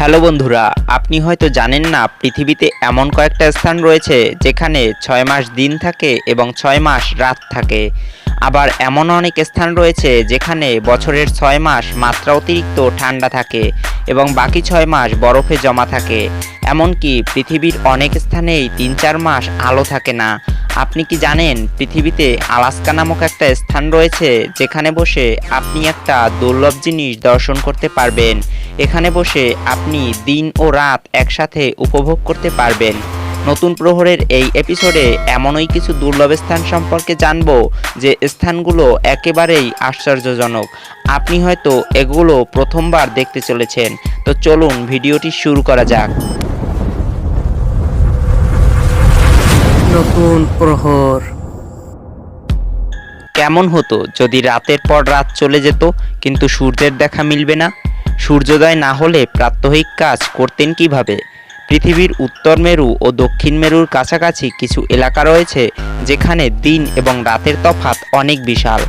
Hello বন্ধুরা, আপনি হয়তো জানেন না পৃথিবীতে এমন কয়েকটা স্থান রয়েছে যেখানে ছয় মাস দিন থাকে এবং ছয় মাস রাত থাকে। আবার এমন অনেক স্থান রয়েছে যেখানে বছরের ছয় মাস মাত্রা অতিরিক্ত ঠান্ডা থাকে এবং বাকি ছয় মাস বরফে জমা থাকে। এমনকি পৃথিবীর অনেক স্থানেই তিন চার মাস আলো থাকে না। আপনি কি জানেন, পৃথিবীতে আলাস্কা নামক একটা স্থান রয়েছে যেখানে বসে আপনি একটা দুর্লভ জিনিস দর্শন করতে পারবেন। এখানে বসে আপনি দিন ও রাত একসাথে উপভোগ করতে পারবেন। নতুন প্রহরের এই এপিসোডে এমনই কিছু দুর্লভ স্থান সম্পর্কে জানব যে স্থানগুলো একেবারেই আশ্চর্যজনক। আপনি হয়তো এগুলো প্রথমবার দেখতে চলেছেন। তো চলুন ভিডিওটি শুরু করা যাক। নতুন প্রহর। কেমন হতো যদি রাতের পর রাত চলে যেত, কিন্তু সূর্যের দেখা মিলবে না? সূর্যোদয় না হলে প্রাত্যহিক কাজ করতেন কীভাবে? পৃথিবীর উত্তর মেরু ও দক্ষিণ মেরুর কাছাকাছি কিছু এলাকা রয়েছে, যেখানে দিন এবং রাতের তফাত অনেক বিশাল।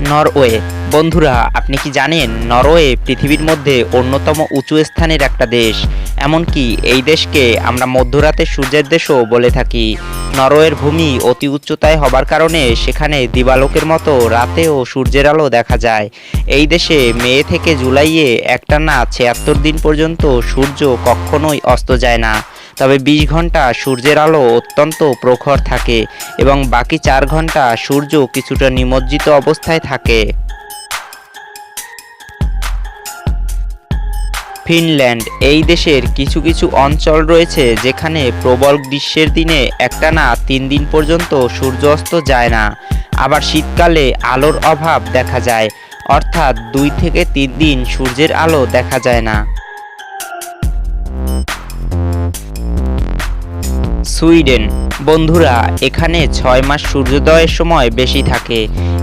নরওয়ে। বন্ধুরা, আপনি কি জানেন নরওয়ে পৃথিবীর মধ্যে অন্যতম উঁচু স্থানের একটা দেশ? এমনকি এই দেশকে আমরা মধ্যরাতের সূর্যের দেশও বলে থাকি। নরওয়ের ভূমি অতি উচ্চতায় হবার কারণে সেখানে দিবালোকের মতো রাতেও সূর্যের আলো দেখা যায়। এই দেশে মে থেকে জুলাইয়ে একটানা ছিয়াত্তর দিন পর্যন্ত সূর্য কখনোই অস্ত যায় না। তবে বিশ ঘণ্টা সূর্যের আলো অত্যন্ত প্রখর থাকে এবং বাকি চার ঘণ্টা সূর্য কিছুটা নিমজ্জিত অবস্থায় থাকে। ফিনল্যান্ড, এই দেশের কিছু কিছু অঞ্চল রয়েছে যেখানে প্রবল গ্রীষ্মের দিনে একটানা তিন দিন পর্যন্ত সূর্য অস্ত যায় না। আবার শীতকালে আলোর অভাব দেখা যায়, অর্থাৎ দুই থেকে তিন দিন সূর্যের আলো দেখা যায় না। সুইডেন। বন্ধুরা, এখানে ছয় মাস সূর্যোদয়ের সময় বেশি থাকে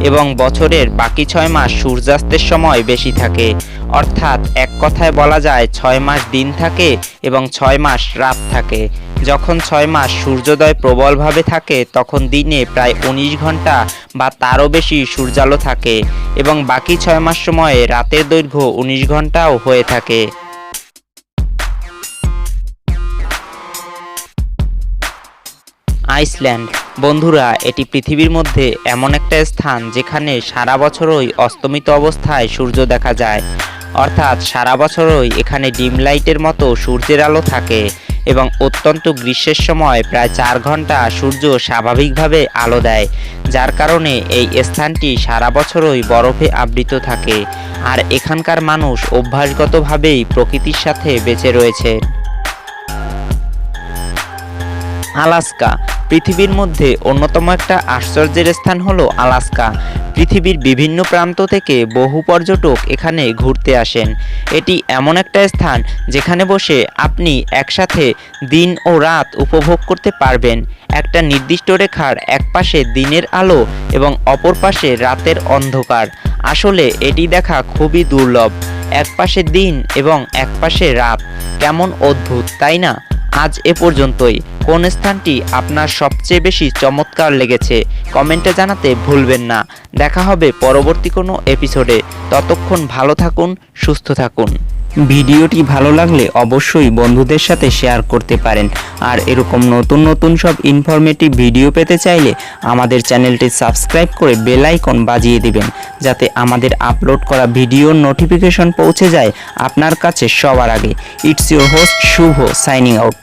এবং বছরের বাকি ছয় মাস সূর্যাস্তের সময় বেশি থাকে। অর্থাৎ এক কথায় বলা যায়, ছয় মাস দিন থাকে এবং ছয় মাস রাত থাকে। যখন ছয় মাস সূর্যোদয় প্রবলভাবে থাকে, তখন দিনে প্রায় উনিশ ঘণ্টা বা তারও বেশি সূর্যালো থাকে এবং বাকি ছয় মাস সময়ে রাতের দৈর্ঘ্য উনিশ ঘন্টাও হয়ে থাকে। আইসল্যান্ড। বন্ধুরা, এটি পৃথিবীর মধ্যে এমন একটা স্থান যেখানে সারা বছরই অস্তমিত অবস্থায় সূর্য দেখা যায়। অর্থাৎ সারা বছরই এখানে ডিম লাইটের মতো সূর্যের আলো থাকে এবং অত্যন্ত গ্রীষ্মের সময় প্রায় চার ঘণ্টা সূর্য স্বাভাবিকভাবে আলো দেয়, যার কারণে এই স্থানটি সারা বছরই বরফে আবৃত থাকে। আর এখানকার মানুষ অভ্যাসগতভাবেই প্রকৃতির সাথে বেঁচে রয়েছে। আলাস্কা পৃথিবীর মধ্যে অন্যতম একটা আশ্চর্যের স্থান হলো আলাস্কা। পৃথিবীর বিভিন্ন প্রান্ত থেকে বহু পর্যটক এখানে ঘুরতে আসেন। এটি এমন একটা স্থান যেখানে বসে আপনি একসাথে দিন ও রাত উপভোগ করতে পারবেন। একটা নির্দিষ্ট রেখার এক পাশে দিনের আলো এবং অপর পাশে রাতের অন্ধকার। আসলে এটি দেখা খুবই দুর্লভ। এক পাশে দিন এবং এক পাশে রাত। কেমন অদ্ভুত, তাই না? আজ এ পর্যন্তই। কোন স্থানটি আপনার সবচেয়ে বেশি চমৎকার লেগেছে, কমেন্টে জানাতে ভুলবেন না। দেখা হবে পরবর্তী কোনো এপিসোডে। ততক্ষণ ভালো থাকুন, সুস্থ থাকুন। ভিডিওটি ভালো লাগলে অবশ্যই বন্ধুদের সাথে শেয়ার করতে পারেন। আর এরকম নতুন নতুন সব ইনফরমেটিভ ভিডিও পেতে চাইলে আমাদের চ্যানেলটি সাবস্ক্রাইব করে বেল আইকন বাজিয়ে দিবেন, যাতে আমাদের আপলোড করা ভিডিওর নোটিফিকেশন পৌঁছে যায় আপনার কাছে সবার আগে। It's your host Shubho signing out